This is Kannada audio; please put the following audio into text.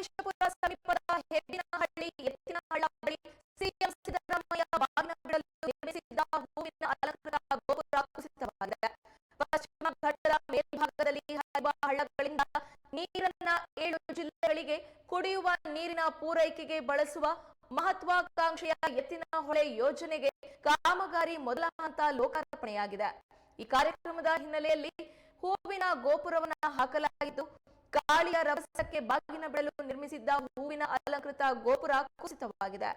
ಗವಿಶಪುರ ಸಮೀಪದ ಹೆಬ್ಬಿನಹಳ್ಳಿ, ಎತ್ತಿನಹಳ್ಳ ಬಳಿ ಸಿಎಂ ಸಿದ್ದರಾಮಯ್ಯ ಬಾಗಿನ ಬಿಡಲು ನಿರ್ಮಿಸಿದ್ದ ಹೂವಿನ ಅಲಂಕೃತ ಗೋಪುರ ಕುಸಿತವಾಗಿದೆ. ಪಶ್ಚಿಮ ಘಟ್ಟದ ಮೇಲ್ಭಾಗದಲ್ಲಿ ಹರಿವ ಹಳ್ಳಗಳಿಂದ ನೀರನ್ನ ಏಳು ಜಿಲ್ಲೆಗಳಿಗೆ ಕುಡಿಯುವ ನೀರಿನ ಪೂರೈಕೆಗೆ ಬಳಸುವ ಮಹತ್ವಾಕಾಂಕ್ಷೆಯ ಎತ್ತಿನ ಹೊಳೆ ಯೋಜನೆಗೆ ಕಾಮಗಾರಿ ಮೊದಲ ಹಂತ ಲೋಕಾರ್ಪಣೆಯಾಗಿದೆ. ಈ ಕಾರ್ಯಕ್ರಮದ ಹಿನ್ನೆಲೆಯಲ್ಲಿ ಹೂವಿನ ಗೋಪುರವನ್ನು ಹಾಕಲಾಗಿದ್ದು ಗಾಳಿಯ ರಭಸಕ್ಕೆ ಬಾಗಿನ ಬೆಳಲು ನಿರ್ಮಿಸಿದ್ದ ಹೂವಿನ ಅಲಂಕೃತ ಗೋಪುರ ಕುಸಿತವಾಗಿದೆ.